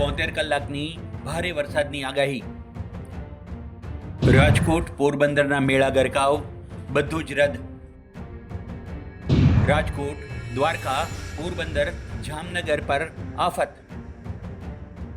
બોતેર કલાકની ભારે વરસાદની આગાહી. રાજકોટ પોરબંદરના મેળા ગરકાવ, બધું જ રદ. રાજકોટ, દ્વારકા, પોરબંદર, જામનગર પર આફત.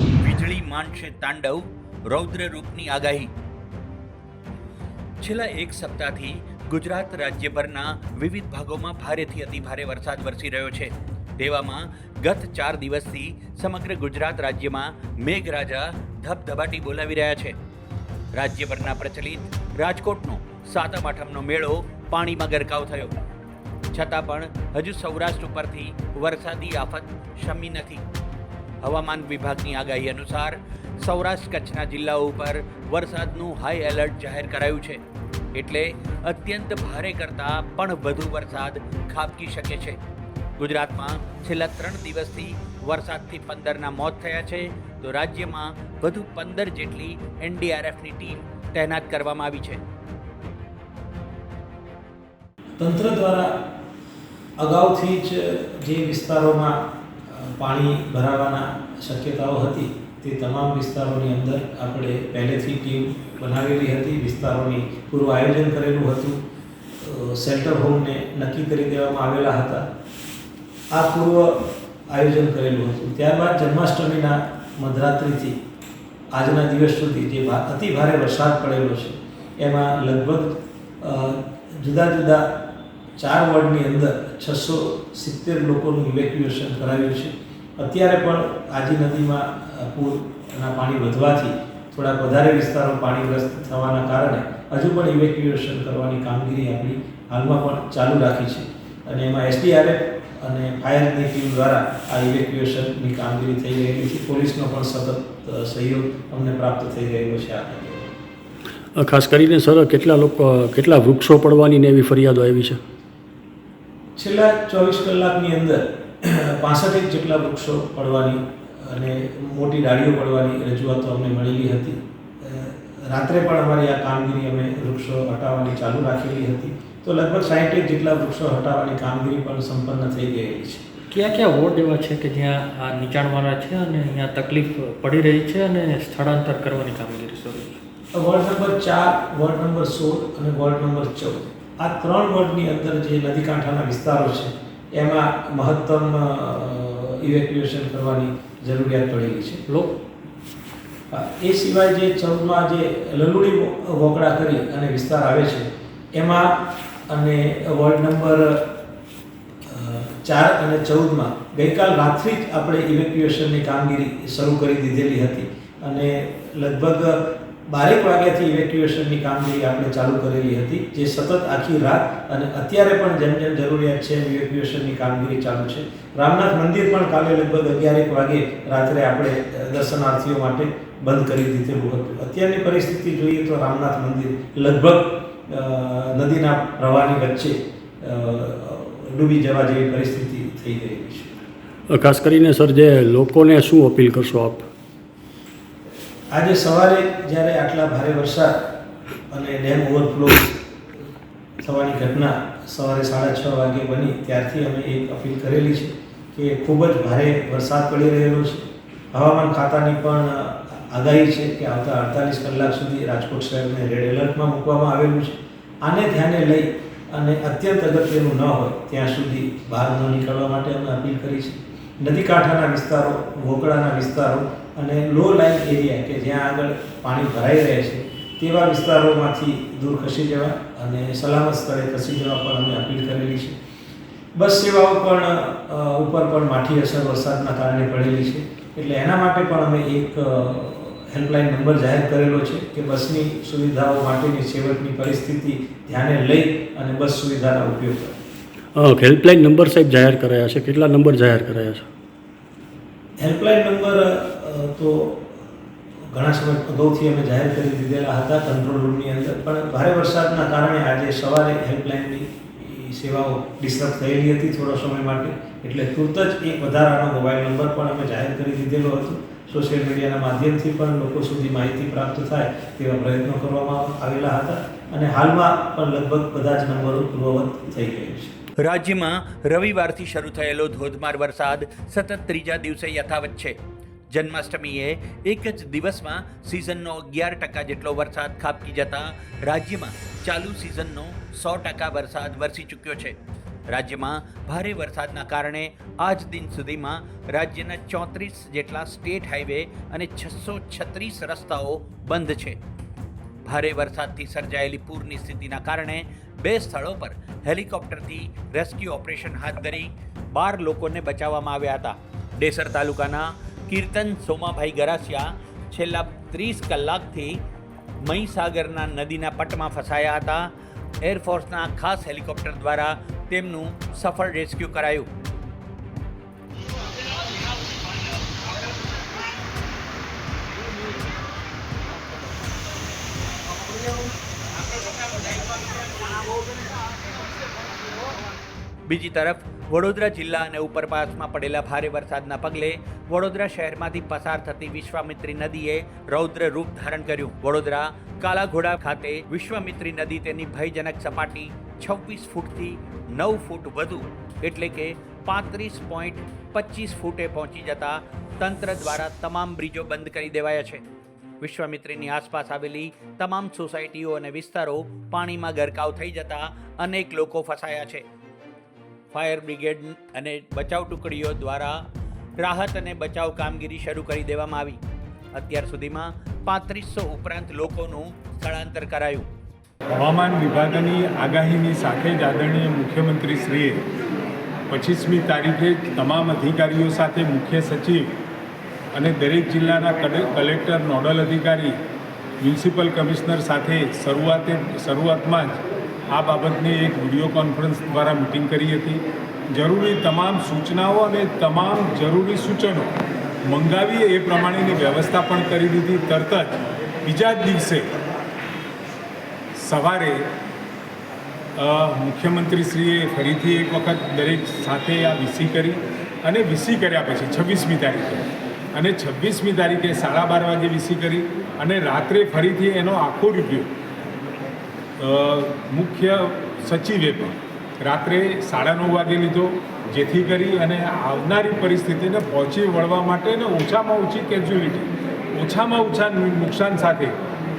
વીજળી માંડશે તાંડવ, રૌદ્ર રૂપની આગાહી. છેલ્લા એક સપ્તાહથી ગુજરાત રાજ્યભરના વિવિધ ભાગોમાં ભારેથી અતિભારે વરસાદ વરસી રહ્યો છે. તેવામાં ગત ચાર દિવસથી સમગ્ર ગુજરાત રાજ્યમાં મેઘરાજા ધબધબાટી બોલાવી રહ્યા છે. રાજ્યભરના પ્રચલિત રાજકોટનો સાતમ આઠમનો મેળો પાણીમાં ગરકાવ થયો. છતાં પણ હજુ સૌરાષ્ટ્ર ઉપરથી વરસાદી આફત શમી નથી. હવામાન વિભાગની આગાહી અનુસાર સૌરાષ્ટ્ર કચ્છના જિલ્લાઓ ઉપર વરસાદનું હાઈ એલર્ટ જાહેર કરાયું છે. એટલે અત્યંત ભારે કરતાં પણ વધુ વરસાદ ખાબકી શકે છે. ગુજરાતમાં છેલ્લા ત્રણ દિવસથી વરસાદથી પંદરના મોત થયા છે. તો રાજ્યમાં વધુ પંદર જેટલી એનડીઆરએફની ટીમ તૈનાત કરવામાં આવી છે. તંત્ર દ્વારા અગાઉથી જ જે વિસ્તારોમાં પાણી ભરાવાના શક્યતાઓ હતી, તે તમામ વિસ્તારોની અંદર આપણે પહેલેથી ટીમ બનાવેલી હતી, વિસ્તારોની પૂર્વ આયોજન કરેલું હતું. શેલ્ટર હોમને નક્કી કરી દેવામાં આવેલા હતા. આ પૂર્વ આયોજન કરેલું હતું. ત્યારબાદ જન્માષ્ટમીના મધરાત્રિથી આજના દિવસ સુધી જે અતિ ભારે વરસાદ પડેલો છે, એમાં લગભગ જુદા જુદા ચાર વોર્ડની અંદર છસો સિત્તેર લોકોનું ઇવેક્યુએશન કરાવ્યું છે. અત્યારે પણ આજી નદીમાં પૂરના પાણી વધવાથી થોડાક વધારે વિસ્તારો પાણીગ્રસ્ત થવાના કારણે હજુ પણ ઇવેક્યુએશન કરવાની કામગીરી આપણી હાલમાં પણ ચાલુ રાખી છે. અને એમાં એસડીઆરએફ અને ફાયરની ટીમ દ્વારા આ ઇવેક્યુએશનની કામગીરી થઈ રહેલી છે. પોલીસનો પણ સતત સહયોગ અમને પ્રાપ્ત થઈ રહેલો છે આ ખાસ કરીને સર કેટલા લોકો કેટલા વૃક્ષો પડવાની ને એવી ફરિયાદો આવી છે? છેલ્લા ચોવીસ કલાકની અંદર પાસઠેક જેટલા વૃક્ષો પડવાની અને મોટી ડાળીઓ પડવાની રજૂઆતો અમને મળેલી હતી. રાત્રે પણ અમારી આ કામગીરી અમે વૃક્ષો હટાવવાની ચાલુ રાખેલી હતી. તો લગભગ સાહીઠેક જેટલા વૃક્ષો હટાવવાની કામગીરી પણ સંપન્ન થઈ ગયેલી છે. કયા કયા વોર્ડ એવા છે કે જ્યાં આ નીચાણવાળા છે અને અહીંયા તકલીફ પડી રહી છે અને સ્થળાંતર કરવાની કામગીરી શરૂ છે? વોર્ડ નંબર ચાર વોર્ડ નંબર સોળ અને વોર્ડ નંબર ચૌદ. આ ત્રણ વોર્ડની અંદર જે નદી કાંઠાના વિસ્તારો છે એમાં મહત્તમ ઇવેક્યુએશન કરવાની જરૂરિયાત પડેલી છે. એ સિવાય જે ચૌદમાં જે લલુડી વોકડા કરી અને વિસ્તાર આવે છે એમાં અને વોર્ડ નંબર ચાર અને ચૌદમાં ગઈકાલ રાત્રિ જ આપણે ઇવેક્યુએશનની કામગીરી શરૂ કરી દીધેલી હતી. અને લગભગ બારેક વાગ્યાથી ઇવેક્યુએશનની કામગીરી આપણે ચાલુ કરેલી હતી, જે સતત આખી રાત અને અત્યારે પણ જેમ જેમ જરૂરિયાત છે એમ ઇવેક્યુએશનની કામગીરી ચાલુ છે. રામનાથ મંદિર પણ કાલે લગભગ અગિયારેક વાગે રાત્રે આપણે દર્શનાર્થીઓ માટે બંધ કરી દીધેલું હતું. અત્યારની પરિસ્થિતિ જોઈએ તો રામનાથ મંદિર લગભગ નદીના પ્રવાહની વચ્ચે ડૂબી જવા જેવી પરિસ્થિતિ થઈ ગઈ છે. ખાસ કરીને સર જે લોકોને શું અપીલ કરશો આપ? આજે સવારે જ્યારે આટલા ભારે વરસાદ અને ડેમ ઓવરફ્લો થવાની ઘટના સવારે સાડા છ વાગે બની ત્યારથી અમે એક અપીલ કરેલી છે કે ખૂબ જ ભારે વરસાદ પડી રહેલો છે. હવામાન ખાતાની પણ આગાહી છે કે આવતા અડતાલીસ કલાક સુધી રાજકોટ શહેરને રેડ એલર્ટમાં મૂકવામાં આવેલું છે. આને ધ્યાને લઈ અને અત્યંત અગત્યનું ન હોય ત્યાં સુધી બહાર ન નીકળવા માટે અમે અપીલ કરી છે. નદી કાંઠાના વિસ્તારો વોકડાના વિસ્તારો અને લો લાઇન એરિયા કે જ્યાં આગળ પાણી ભરાઈ રહે છે, તેવા વિસ્તારોમાંથી દૂર ખસી જવા અને સલામત સ્થળે ખસી જવા પણ અમે અપીલ કરેલી છે. બસ સેવાઓ પણ ઉપર પણ માઠી અસર વરસાદના કારણે પડેલી છે. એટલે એના માટે પણ અમે એક હેલ્પલાઇન નંબર જાહેર કરેલો છે કે બસની સુવિધાઓ માટેની છેવટની પરિસ્થિતિ ધ્યાને લઈ અને બસ સુવિધાનો ઉપયોગ કરે હેલ્પલાઇન નંબર સાહેબ જાહેર કરાયા છે. કેટલા નંબર જાહેર કરાયા છે? હેલ્પલાઇન નંબર તો ઘણા સમય અગાઉથી અમે જાહેર કરી દીધેલા હતા કંટ્રોલ રૂમની અંદર પણ ભારે વરસાદના કારણે આજે સવારે હેલ્પલાઇનની સેવાઓ ડિસ્ટર્બ થયેલી હતી થોડા સમય માટે એટલે તુરત જ એક વધારાનો મોબાઈલ નંબર પણ અમે જાહેર કરી દીધેલો હતો. સોશિયલ મીડિયાના માધ્યમથી પણ લોકો સુધી માહિતી પ્રાપ્ત થાય તેવા પ્રયત્નો કરવામાં આવેલા હતા અને હાલમાં પણ લગભગ બધા જ નંબરો પૂર્વવત થઈ ગયું છે. રાજ્યમાં રવિવારથી શરૂ થયેલો ધોધમાર વરસાદ સતત ત્રીજા દિવસે યથાવત છે. જન્માષ્ટમીએ એક જ દિવસમાં સિઝનનો અગિયાર ટકા જેટલો વરસાદ ખાબકી જતા રાજ્યમાં ચાલુ સિઝનનો સો ટકા વરસાદ વરસી ચૂક્યો છે. રાજ્યમાં ભારે વરસાદના કારણે આજ દિન સુધીમાં રાજ્યના ચોત્રીસ જેટલા સ્ટેટ હાઈવે અને છસો છત્રીસ રસ્તાઓ બંધ છે. ભારે વરસાદથી સર્જાયેલી પૂરની સ્થિતિના કારણે બે સ્થળો પર હેલિકોપ્ટરથી રેસ્ક્યુ ઓપરેશન હાથ ધરી બાર લોકોને બચાવવામાં આવ્યા હતા. ડેસર તાલુકાના કીર્તન સોમાભાઈ ગરાસિયા છેલ્લા ત્રીસ કલાકથી મહીસાગરના નદીના પટમાં ફસાયા હતા. એરફોર્સના ખાસ હેલિકોપ્ટર દ્વારા તેમનું સફળ રેસ્ક્યુ કરાયું. બીજી તરફ, વડોદરા જિલ્લા અને ઉપરપાસમાં પડેલા ભારે વરસાદના પગલે વડોદરા શહેરમાંથી પસાર થતી વિશ્વામિત્રી નદીએ રૌદ્ર રૂપ ધારણ કર્યું. વડોદરા કાલાઘોડા ખાતે વિશ્વામિત્રી નદી તેની ભયજનક સપાટી છવ્વીસ ફૂટથી નવ ફૂટ વધુ, એટલે કે પાંત્રીસ પોઈન્ટ પચીસ ફૂટે પહોંચી જતા તંત્ર દ્વારા તમામ બ્રિજો બંધ કરી દેવાયા છે. વિશ્વામિત્રીની આસપાસ આવેલી તમામ સોસાયટીઓ અને વિસ્તારો પાણીમાં ગરકાવ થઈ જતા અનેક લોકો ફસાયા છે. ફાયર બ્રિગેડ અને બચાવ ટુકડીઓ દ્વારા રાહત અને બચાવ કામગીરી શરૂ કરી દેવામાં આવી. અત્યાર સુધીમાં પાંત્રીસો ઉપરાંત લોકોનું સ્થળાંતર કરાયું. હવામાન વિભાગની આગાહીની સાથે જ આદરણીય મુખ્યમંત્રીશ્રીએ પચીસમી તારીખે તમામ અધિકારીઓ સાથે મુખ્ય સચિવ અને દરેક જિલ્લાના કલે- કલેક્ટર, નોડલ અધિકારી, મ્યુનિસિપલ કમિશનર સાથે શરૂઆતે, શરૂઆતમાં જ આ બાબતની એક વીડિયો કોન્ફરન્સ દ્વારા મિટિંગ કરી હતી. જરૂરી તમામ સૂચનાઓ અને તમામ જરૂરી સૂચનો મંગાવીએ એ પ્રમાણેની વ્યવસ્થા પણ કરી દીધી. તરત જ બીજા જ દિવસે સવારે મુખ્યમંત્રીશ્રીએ ફરીથી એક વખત દરેક સાથે આ વીસી કરી અને વીસી કર્યા પછી, છવ્વીસમી તારીખે. અને છવ્વીસમી તારીખે સાડા બાર વાગે વીસી કરી અને રાત્રે ફરીથી એનો આખો રિવ્યૂ મુખ્ય સચિવે પણ રાત્રે સાડા નવ વાગે લીધો, જેથી કરી અને આવનારી પરિસ્થિતિને પહોંચી વળવા માટે ને ઓછામાં ઓછી કેઝ્યુલિટી ઓછામાં ઓછા નુકસાન સાથે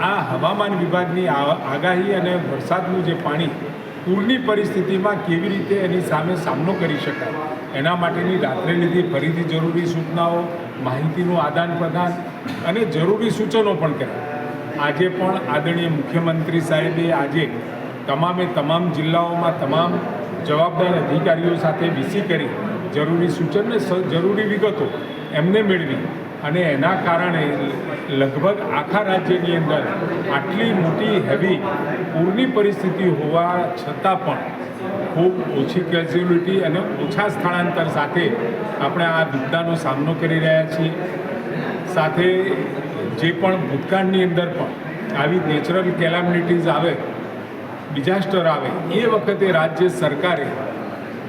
આ હવામાન વિભાગની આગાહી અને વરસાદનું જે પાણી પૂરની પરિસ્થિતિમાં કેવી રીતે એની સામે સામનો કરી શકાય, એના માટેની રાત્રે લીધી ફરીથી જરૂરી સૂચનાઓ, માહિતીનું આદાન પ્રદાન અને જરૂરી સૂચનો પણ કર્યા. આજે પણ આદરણીય મુખ્યમંત્રી સાહેબે આજે તમામે તમામ જિલ્લાઓમાં તમામ જવાબદાર અધિકારીઓ સાથે વીસી કરી જરૂરી સૂચન ને જરૂરી વિગતો એમને મેળવી અને એના કારણે લગભગ આખા રાજ્યની અંદર આટલી મોટી હેવી પૂરની પરિસ્થિતિ હોવા છતાં પણ ખૂબ ઓછી કેઝ્યુલિટી અને ઓછા સ્થળાંતર સાથે આપણે આ વિપદાનો સામનો કરી રહ્યા છીએ. સાથે જે પણ ભૂતકાળની અંદર પણ આવી નેચરલ કેલામિટીઝ આવે ડિઝાસ્ટર આવે, એ વખતે રાજ્ય સરકારે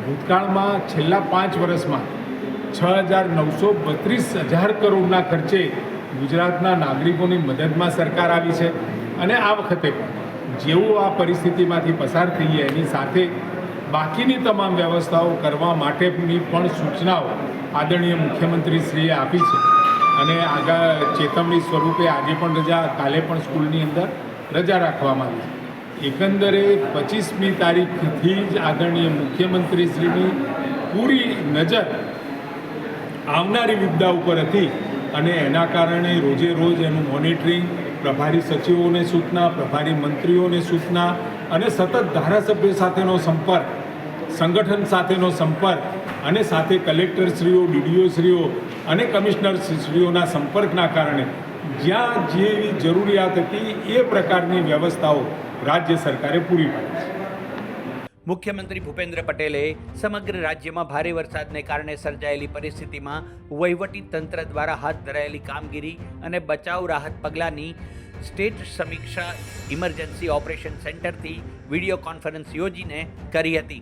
ભૂતકાળમાં છેલ્લા પાંચ વર્ષમાં છ હજાર નવસો બત્રીસ હજાર કરોડના ખર્ચે ગુજરાતના નાગરિકોની મદદમાં સરકાર આવી છે. અને આ વખતે પણ જેવું આ પરિસ્થિતિમાંથી પસાર થઈએ એની સાથે બાકીની તમામ વ્યવસ્થાઓ કરવા માટેની પણ સૂચનાઓ આદરણીય મુખ્યમંત્રીશ્રીએ આપી છે. અને આગા ચેતવણી સ્વરૂપે આજે પણ રજા, કાલે પણ સ્કૂલની અંદર રજા રાખવામાં આવી છે. એકંદરે પચીસમી તારીખથી જ આદરણીય મુખ્યમંત્રીશ્રીની પૂરી નજર આવનારી વિપદા ઉપર હતી. અને એના કારણે રોજે રોજ એનું મોનિટરિંગ, પ્રભારી સચિવોને સૂચના, પ્રભારી મંત્રીઓને સૂચના અને સતત ધારાસભ્ય સાથેનો સંપર્ક, સંગઠન સાથેનો સંપર્ક અને સાથે કલેક્ટરશ્રીઓ, ડીડીઓશ્રીઓ અને કમિશનરશ્રીઓના સંપર્કના કારણે જ્યાં જેવી જરૂરિયાત હતી એ પ્રકારની વ્યવસ્થાઓ રાજ્ય સરકારે પૂરી પાડી છે. મુખ્યમંત્રી ભૂપેન્દ્ર પટેલે સમગ્ર રાજ્યમાં ભારે વરસાદને કારણે સર્જાયેલી પરિસ્થિતિમાં વહીવટી તંત્ર દ્વારા હાથ ધરાયેલી કામગીરી અને બચાવ રાહત પગલાંની સ્ટેટ સમીક્ષા ઇમરજન્સી ઓપરેશન સેન્ટરથી વીડિયો કોન્ફરન્સ યોજીને કરી હતી.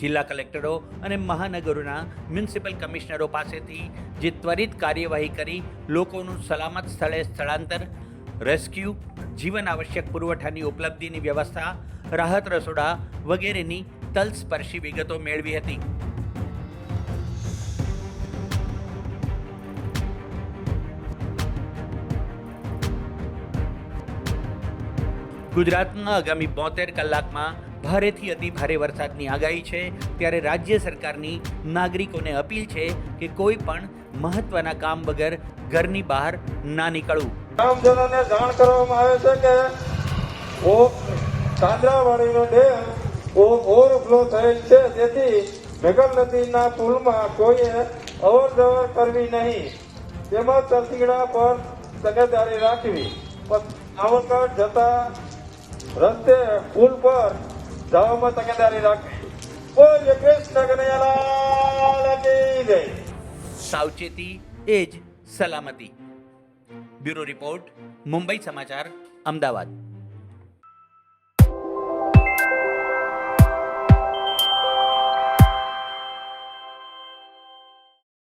જિલ્લા કલેક્ટરો અને મહાનગરોના મ્યુનિસિપલ કમિશનરો પાસેથી જે ત્વરિત કાર્યવાહી કરી, લોકોનું સલામત સ્થળે સ્થળાંતર, રેસ્ક્યુ જીવન આવશ્યક પુરવઠાની ઉપલબ્ધિની વ્યવસ્થા, રાહત રસોડા વગેરેની તલસ્પર્શી વિગતો મેળવી હતી. ગુજરાતમાં આગામી બોતેર કલાકમાં ભારેથી અતિ ભારે વરસાદની આગાહી છે. ત્યારે રાજ્ય સરકારની નાગરિકોને અપીલ છે કે કોઈ પણ મહત્ત્વના કામ વગર ઘરની બહાર ના નીકળવું. ગ્રામજનોને જાણ કરવામાં આવે છે કે કાંદરાવાડીનો ડેમ ઓવરફ્લો થયેલ છે. જેથી મેઘલ નદીના પુલમાં કોઈએ અવર જવર કરવી નહીં. તેમજ તરસીગડા પર તકેદારી રાખવી. આવકટ જતા રસ્તે પુલ પર જવામાં તકેદારી રાખવી. બોલ કૃષ્ણ કનૈયાલાલ સાવચેતી એ જ સલામતી. બ્યુરો રિપોર્ટ મુંબઈ સમાચાર અમદાવાદ.